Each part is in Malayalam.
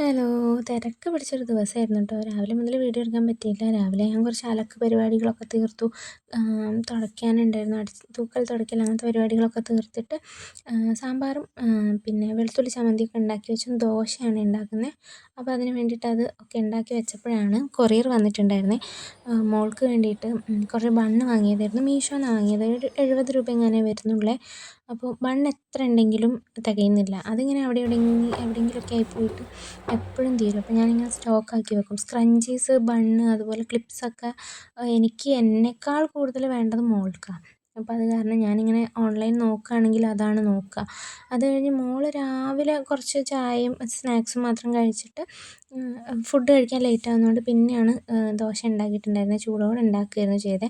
ഹലോ തിരക്ക് പിടിച്ചൊരു ദിവസമായിരുന്നു കേട്ടോ. രാവിലെ മുതൽ വീഡിയോ എടുക്കാൻ പറ്റിയില്ല. രാവിലെ ഞാൻ കുറച്ച് അലക്ക് പരിപാടികളൊക്കെ തീർത്തു. തുടയ്ക്കാനുണ്ടായിരുന്നു. അടിച്ച് തൂക്കൽ തുടയ്ക്കൽ അങ്ങനത്തെ പരിപാടികളൊക്കെ തീർത്തിട്ട് സാമ്പാറും പിന്നെ വെളുത്തുള്ളി ചമ്മന്തിയൊക്കെ ഉണ്ടാക്കി വെച്ചു ദോശയാണ് ഉണ്ടാക്കുന്നത് അപ്പോൾ അതിന് വേണ്ടിയിട്ട് അത് ഒക്കെ ഉണ്ടാക്കി വെച്ചപ്പോഴാണ് കൊറിയർ വന്നിട്ടുണ്ടായിരുന്നത് മോൾക്ക് വേണ്ടിയിട്ട് കുറച്ച് ബണ്ണ് വാങ്ങിയതായിരുന്നു. മീഷോന്നാണ് വാങ്ങിയത്. ഒരു എഴുപത് രൂപ എങ്ങനെ വരുന്നുള്ളേ. അപ്പോൾ മണ്ണ് എത്ര ഉണ്ടെങ്കിലും തികയുന്നില്ല. അതിങ്ങനെ അവിടെ ഇവിടെ എവിടെയെങ്കിലുമൊക്കെ ആയി പോയിട്ട് എപ്പോഴും തീരും. അപ്പോൾ ഞാനിങ്ങനെ സ്റ്റോക്കാക്കി വെക്കും. സ്ക്രഞ്ചീസ് ബണ്ണ് അതുപോലെ ക്ലിപ്സൊക്കെ എനിക്ക് എന്നെക്കാൾ കൂടുതൽ വേണ്ടത് മോൾക്കാണ് അപ്പോൾ അത് കാരണം ഞാനിങ്ങനെ ഓൺലൈൻ നോക്കുകയാണെങ്കിൽ അതാണ് നോക്കുക അത് കഴിഞ്ഞ് മോൾ രാവിലെ കുറച്ച് ചായയും സ്നാക്സും മാത്രം കഴിച്ചിട്ട് ഫുഡ് കഴിക്കാൻ ലേറ്റ് ആവുന്നതുകൊണ്ട് പിന്നെയാണ് ദോശ ഉണ്ടാക്കിയിട്ടുണ്ടായിരുന്നത് ചൂടോടെ ഉണ്ടാക്കുകയായിരുന്നു ചെയ്തത്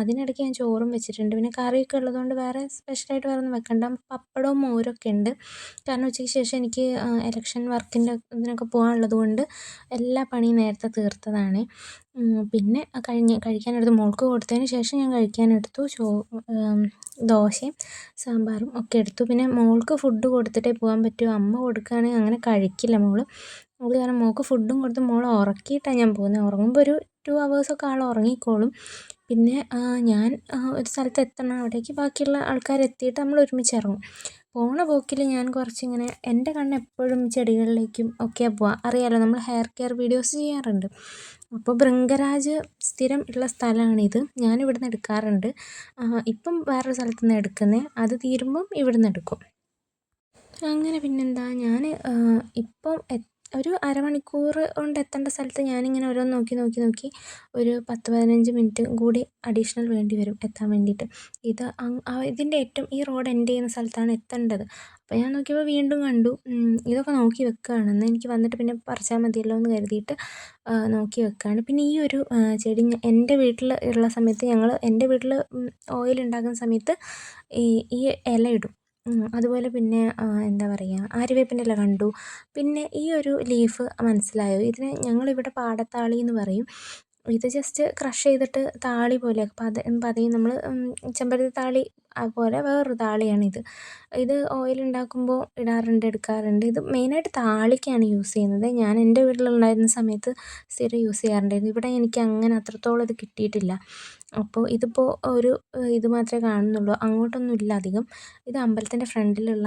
അതിനിടയ്ക്ക് ഞാൻ ചോറും വെച്ചിട്ടുണ്ട്. പിന്നെ കറിയൊക്കെ ഉള്ളതുകൊണ്ട് വേറെ സ്പെഷ്യലായിട്ട് വേറെ ഒന്നും വെക്കണ്ട. പപ്പടവും മോരൊക്കെ ഉണ്ട്. കാരണം ഉച്ചയ്ക്ക് ശേഷം എനിക്ക് ഇലക്ഷൻ വർക്കിന്റെ ഇതിനൊക്കെ പോകാനുള്ളത് കൊണ്ട് എല്ലാ പണിയും നേരത്തെ തീർത്തതാണ്. പിന്നെ കഴിഞ്ഞ് കഴിക്കാനെടുത്ത്. മോൾക്ക് കൊടുത്തതിന് ശേഷം ഞാൻ കഴിക്കാനെടുത്തു. ചോ ദോശയും സാമ്പാറും ഒക്കെ എടുത്തു. പിന്നെ മോൾക്ക് ഫുഡ് കൊടുത്തിട്ടേ പോകാൻ പറ്റൂ. അമ്മ കൊടുക്കുകയാണെങ്കിൽ അങ്ങനെ കഴിക്കില്ല മോൾ അത് കാരണം മോൾക്ക് ഫുഡും കൊടുത്ത് മോളെ ഉറക്കിയിട്ടാണ് ഞാൻ പോകുന്നത്. ഉറങ്ങുമ്പോൾ ഒരു ടു അവേഴ്സൊക്കെ ആൾ ഉറങ്ങിക്കോളും. പിന്നെ ഞാൻ ഒരു സ്ഥലത്ത് എത്തണം. അവിടേക്ക് ബാക്കിയുള്ള ആൾക്കാർ എത്തിയിട്ട് നമ്മൾ ഒരുമിച്ച് ഇറങ്ങും. പോണ പോക്കിൽ ഞാൻ കുറച്ചിങ്ങനെ എന്റെ കണ്ണ് എപ്പോഴും ചെടികളിലേക്കും ഒക്കെ പോവാം. അറിയാലോ നമ്മൾ ഹെയർ കെയർ വീഡിയോസ് ചെയ്യാറുണ്ട്. അപ്പോൾ ഭൃംഗരാജ് സ്ഥിരം ഉള്ള സ്ഥലമാണിത്. ഞാൻ ഇവിടുന്ന് എടുക്കാറുണ്ട്. ഇപ്പം വേറൊരു സ്ഥലത്തു നിന്ന് എടുക്കുന്നത് അത് തീരുമ്പം ഇവിടുന്ന് എടുക്കും. അങ്ങനെ പിന്നെന്താ? ഞാൻ ഇപ്പം ഒരു അരമണിക്കൂർ കൊണ്ട് എത്തേണ്ട സ്ഥലത്ത് ഞാനിങ്ങനെ ഓരോന്ന് നോക്കി നോക്കി നോക്കി ഒരു പത്ത് പതിനഞ്ച് മിനിറ്റ് കൂടി അഡീഷണൽ വേണ്ടി വരും എത്താൻ വേണ്ടിയിട്ട്. ഇത് ഇതിന്റെ ഏറ്റവും ഈ റോഡ് എൻഡ് ചെയ്യുന്ന സ്ഥലത്താണ് എത്തേണ്ടത്. അപ്പോൾ ഞാൻ നോക്കിയപ്പോൾ വീണ്ടും കണ്ടു. ഇതൊക്കെ നോക്കി വെക്കുകയാണ് എന്നാൽ എനിക്ക് വന്നിട്ട് പിന്നെ പറിച്ചാൽ മതിയല്ലോ എന്ന് കരുതിയിട്ട് നോക്കി വെക്കുകയാണ്. പിന്നെ ഈ ഒരു ചെടി എന്റെ വീട്ടിൽ ഉള്ള സമയത്ത് ഞങ്ങൾ എന്റെ വീട്ടിൽ ഓയിൽ ഉണ്ടാക്കുന്ന സമയത്ത് ഈ ഈ ഇല ഇടും. അതുപോലെ പിന്നെ എന്താ പറയുക ആര്യവേപ്പിന്റെ ഇല കണ്ടു. പിന്നെ ഈ ഒരു ലീഫ് മനസ്സിലായോ? ഇതിനെ ഞങ്ങളിവിടെ പാടത്താളി എന്ന് പറയും. ഇത് ജസ്റ്റ് ക്രഷ് ചെയ്തിട്ട് താളി പോലെ പത പതയും നമ്മൾ ചെമ്പരത്തി താളി പോലെ വേറൊരു താളിയാണിത്. ഇത് ഓയിൽ ഉണ്ടാക്കുമ്പോൾ ഇടാറുണ്ട് എടുക്കാറുണ്ട്. ഇത് മെയിനായിട്ട് താളിക്കാണ് യൂസ് ചെയ്യുന്നത്. ഞാൻ എന്റെ വീട്ടിലുണ്ടായിരുന്ന സമയത്ത് സ്ഥിരം യൂസ് ചെയ്യാറുണ്ടായിരുന്നു. ഇവിടെ എനിക്ക് അങ്ങനെ അത്രത്തോളം ഇത് കിട്ടിയിട്ടില്ല. അപ്പോൾ ഇതിപ്പോൾ ഒരു ഇത് മാത്രമേ കാണുന്നുള്ളൂ. അങ്ങോട്ടൊന്നും ഇല്ല അധികം. ഇത് അമ്പലത്തിന്റെ ഫ്രണ്ടിലുള്ള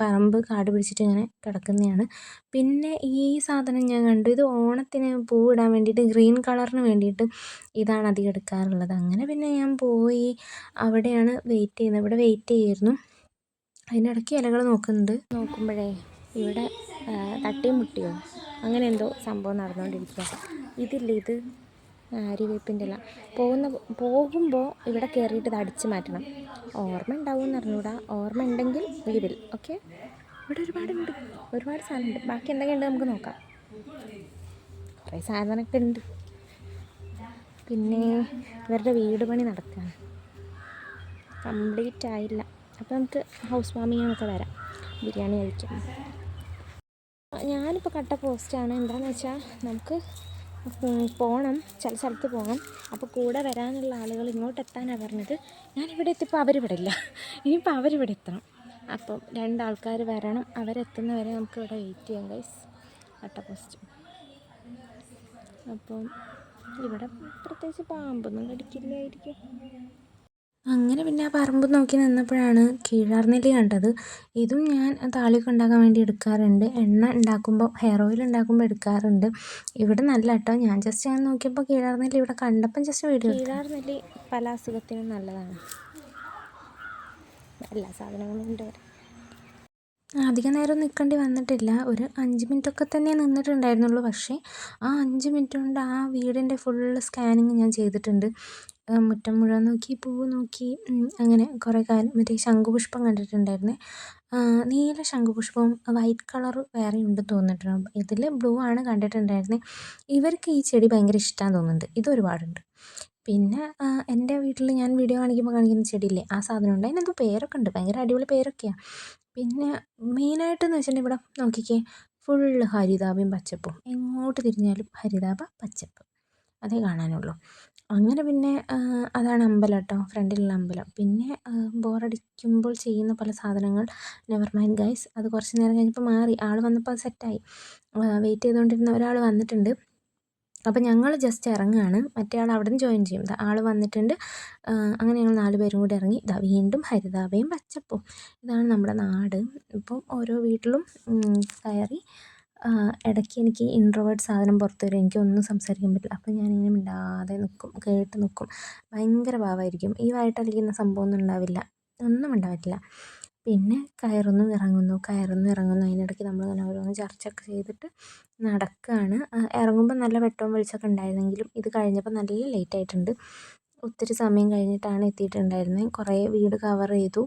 പറമ്പ് കാട് പിടിച്ചിട്ട് ഇങ്ങനെ കിടക്കുന്നതാണ്. പിന്നെ ഈ സാധനം ഞാൻ കണ്ടു. ഇത് ഓണത്തിന് പൂവിടാൻ വേണ്ടിയിട്ട് ഗ്രീൻ കളറിന് വേണ്ടിയിട്ട് ഇതാണ് അധികം എടുക്കാറുള്ളത്. അങ്ങനെ പിന്നെ ഞാൻ പോയി അവിടെയാണ് വെയിറ്റ് ചെയ്യുന്നത് ഇവിടെ വെയിറ്റ് ചെയ്യായിരുന്നു അതിനിടയ്ക്ക് ഇലകൾ നോക്കുന്നുണ്ട്. നോക്കുമ്പോഴേ ഇവിടെ തട്ടിയും മുട്ടിയോ? അങ്ങനെ എന്തോ സംഭവം നടന്നുകൊണ്ടിരിക്കുക ഇതില്ല ഇത് അരിവേപ്പിന്റെ ഇല. പോകുന്ന പോകുമ്പോൾ ഇവിടെ കയറിയിട്ട് ഇത് അടിച്ചു മാറ്റണം. ഓർമ്മ ഉണ്ടാവും എന്ന് അറിഞ്ഞൂടാ ഓർമ്മ ഉണ്ടെങ്കിൽ ഇതിൽ ഓക്കെ? ഇവിടെ ഒരുപാടുണ്ട് ഒരുപാട് സാധനമുണ്ട്. ബാക്കി എന്തൊക്കെയുണ്ട് നമുക്ക് നോക്കാം. കുറേ സാധനമൊക്കെ ഉണ്ട്. പിന്നെ ഇവരുടെ വീട് പണി നടക്കുകയാണ് കംപ്ലീറ്റ് ആയില്ല അപ്പോൾ നമുക്ക് ഹൗസ് വാമിങ്ങിനൊക്കെ വരാം. ബിരിയാണി കഴിക്കാം ഞാനിപ്പോൾ കട്ട പോസ്റ്റാണ്. എന്താണെന്ന് വെച്ചാൽ നമുക്ക് പോകണം ചില സ്ഥലത്ത് പോകണം അപ്പോൾ കൂടെ വരാനുള്ള ആളുകൾ ഇങ്ങോട്ട് എത്താനാണ് പറഞ്ഞത്. ഞാനിവിടെ എത്തിയപ്പോൾ അവരിവിടെ ഇല്ല ഇനിയിപ്പോൾ അവരിവിടെ എത്തണം. അപ്പം രണ്ടാൾക്കാർ വരണം. അവരെത്തുന്നവരെ നമുക്ക് ഇവിടെ വെയിറ്റ് ചെയ്യാം ഗൈസ് കട്ട പോസ്റ്റ്. അപ്പം ഇവിടെ പ്രത്യേകിച്ച് പാമ്പൊന്നും കടിക്കില്ലായിരിക്കും. അങ്ങനെ പിന്നെ ആ പറമ്പ് നോക്കി നിന്നപ്പോഴാണ് കീഴാർനെല്ലി കണ്ടത്. ഇതും ഞാൻ താളിയൊക്കെ ഉണ്ടാക്കാൻ വേണ്ടി എടുക്കാറുണ്ട്. എണ്ണ ഉണ്ടാക്കുമ്പോൾ ഹെയർ ഓയിൽ ഉണ്ടാക്കുമ്പോൾ എടുക്കാറുണ്ട്. ഇവിടെ നല്ല കേട്ടോ. ഞാൻ ജസ്റ്റ് ഞാൻ നോക്കിയപ്പോൾ കീഴാർനെല്ലി ഇവിടെ കണ്ടപ്പം ജസ്റ്റ് വീഡിയോ കീഴാർനെല്ലി പല അസുഖത്തിനും നല്ലതാണ്. എല്ലാ സാധനങ്ങളും ഉണ്ട് അധികം നേരം നിൽക്കേണ്ടി വന്നിട്ടില്ല. ഒരു അഞ്ച് മിനിറ്റൊക്കെ തന്നെ നിന്നിട്ടുണ്ടായിരുന്നുള്ളൂ. പക്ഷേ ആ അഞ്ച് മിനിറ്റ് കൊണ്ട് ആ വീടിന്റെ ഫുൾ സ്കാനിങ് ഞാൻ ചെയ്തിട്ടുണ്ട്. മുറ്റം മുഴുവൻ നോക്കി പൂവ് നോക്കി അങ്ങനെ കുറേ കാലം മറ്റേ ശംഖുപുഷ്പം കണ്ടിട്ടുണ്ടായിരുന്നേ. നീല ശംഖുപുഷ്പവും വൈറ്റ് കളർ വേറെ ഉണ്ടെന്ന് തോന്നിയിട്ടുണ്ട് ഇതിൽ ബ്ലൂ ആണ് കണ്ടിട്ടുണ്ടായിരുന്നത് ഇവർക്ക് ഈ ചെടി ഭയങ്കര ഇഷ്ടമാണെന്ന് തോന്നുന്നുണ്ട്. ഇത് ഒരുപാടുണ്ട്. പിന്നെ എന്റെ വീട്ടിൽ ഞാൻ വീഡിയോ കാണിക്കുമ്പോൾ കാണിക്കുന്ന ചെടിയില്ലേ ആ സാധനം ഉണ്ട്. അതിനെന്തോ പേരൊക്കെ ഉണ്ട്. ഭയങ്കര അടിപൊളി പേരൊക്കെയാണ് പിന്നെ മെയിനായിട്ടെന്ന് വെച്ചിട്ടുണ്ടെങ്കിൽ ഇവിടെ നോക്കിക്കേ ഫുള്ള് ഹരിതാപയും പച്ചപ്പും. എങ്ങോട്ട് തിരിഞ്ഞാലും ഹരിതാപ പച്ചപ്പ്. അതേ കാണാനുള്ളൂ. അങ്ങനെ പിന്നെ അതാണ് അമ്പലം കേട്ടോ ഫ്രണ്ടിലുള്ള അമ്പലം. പിന്നെ ബോറടിക്കുമ്പോൾ ചെയ്യുന്ന പല സാധനങ്ങൾ നെവർ മൈൻഡ് ഗൈസ് അത് കുറച്ച് നേരം കഴിഞ്ഞപ്പോൾ മാറി. ആൾ വന്നപ്പോൾ അത് സെറ്റായി. വെയിറ്റ് ചെയ്തുകൊണ്ടിരുന്ന ഒരാൾ വന്നിട്ടുണ്ട്. അപ്പോൾ ഞങ്ങൾ ജസ്റ്റ് ഇറങ്ങുകയാണ് മറ്റേ ആൾ അവിടെ നിന്ന് ജോയിൻ ചെയ്യും ആൾ വന്നിട്ടുണ്ട്. അങ്ങനെ ഞങ്ങൾ നാല് പേരും കൂടി ഇറങ്ങി. ഇതാ വീണ്ടും ഹരിതാപയും പച്ചപ്പും ഇതാണ് നമ്മുടെ നാട്. ഇപ്പം ഓരോ വീട്ടിലും കയറി ഇടയ്ക്ക് എനിക്ക് ഇൻട്രോവേർട്ട് സാധനം പുറത്ത് വരും. എനിക്കൊന്നും സംസാരിക്കാൻ പറ്റില്ല. അപ്പോൾ ഞാനിങ്ങനെ മിണ്ടാതെ നിൽക്കും കേട്ട് നിൽക്കും ഭയങ്കര ഭാവമായിരിക്കും ഈ വായിട്ടലിക്കുന്ന സംഭവമൊന്നും ഉണ്ടാവില്ല. ഒന്നും ഉണ്ടാവില്ല പിന്നെ കയറുന്നു ഇറങ്ങുന്നു കയറുന്നു ഇറങ്ങുന്നു. അതിനിടയ്ക്ക് നമ്മളിങ്ങനെ ഓരോന്ന് ചർച്ചയൊക്കെ ചെയ്തിട്ട് നടക്കുകയാണ് ഇറങ്ങുമ്പോൾ നല്ല വെട്ടവും വെളിച്ചമൊക്കെ ഉണ്ടായിരുന്നെങ്കിലും ഇത് കഴിഞ്ഞപ്പോൾ നല്ല ലേറ്റ് ആയിട്ടുണ്ട്. ഒത്തിരി സമയം കഴിഞ്ഞിട്ടാണ് എത്തിയിട്ടുണ്ടായിരുന്നത് കുറേ വീട് കവർ ചെയ്തു.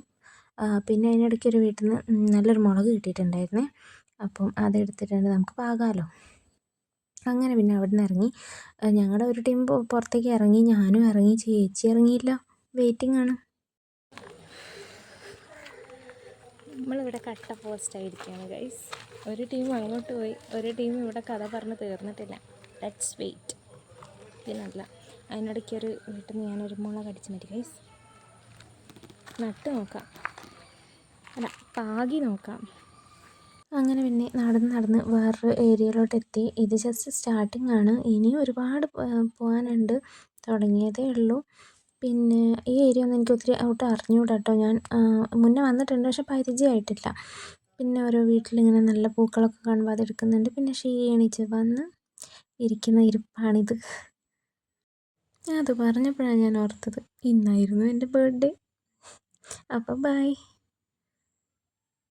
പിന്നെ അതിനിടയ്ക്ക് ഒരു വീട്ടിൽ നിന്ന് നല്ലൊരു മുളക് കിട്ടിയിട്ടുണ്ടായിരുന്നേ. അപ്പം അതെടുത്തിട്ടുണ്ട്. നമുക്ക് പാകാമല്ലോ അങ്ങനെ പിന്നെ അവിടെ നിന്ന് ഇറങ്ങി ഞങ്ങളുടെ ഒരു ടീം പുറത്തേക്ക് ഇറങ്ങി. ഞാനും ഇറങ്ങി. ചേച്ചി ഇറങ്ങിയില്ല. വെയിറ്റിംഗ് ആണ്. നമ്മളിവിടെ കട്ട പോസ്റ്റ് ആയിരിക്കുകയാണ് ഗൈസ് ഒരു ടീം അങ്ങോട്ട് പോയി. ഒരു ടീം ഇവിടെ കഥ പറഞ്ഞ് തീർന്നിട്ടില്ല. ലെറ്റ്സ് വെയിറ്റ് ഇതിനല്ല. അതിനിടയ്ക്ക് ഒരു വീട്ടിൽ നിന്ന് ഞാനൊരു മുളക് അടിച്ച് മതി ഗൈസ് നട്ട് നോക്കാം. അല്ല പാകി നോക്കാം. അങ്ങനെ പിന്നെ നടന്ന് നടന്ന് വേറൊരു ഏരിയയിലോട്ട് എത്തി ഇത് ജസ്റ്റ് സ്റ്റാർട്ടിംഗ് ആണ്. ഇനി ഒരുപാട് പോകാനുണ്ട് തുടങ്ങിയതേ ഉള്ളൂ. പിന്നെ ഈ ഏരിയ ഒന്നും എനിക്ക് ഒത്തിരി ഔട്ട് അറിഞ്ഞുകൂടാ കേട്ടോ ഞാൻ മുന്നേ വന്നിട്ടുണ്ട് പക്ഷെ പരിചയമായിട്ടില്ല. പിന്നെ ഓരോ വീട്ടിലിങ്ങനെ നല്ല പൂക്കളൊക്കെ കാണുമ്പോൾ അതെടുക്കുന്നുണ്ട് പിന്നെ ക്ഷീണിച്ച് വന്ന് ഇരിക്കുന്ന ഇരിപ്പാണിത്. അത് പറഞ്ഞപ്പോഴാണ് ഞാൻ ഓർത്തത്. ഇന്നായിരുന്നു എന്റെ ബർത്ത്ഡേ അപ്പോൾ ബൈ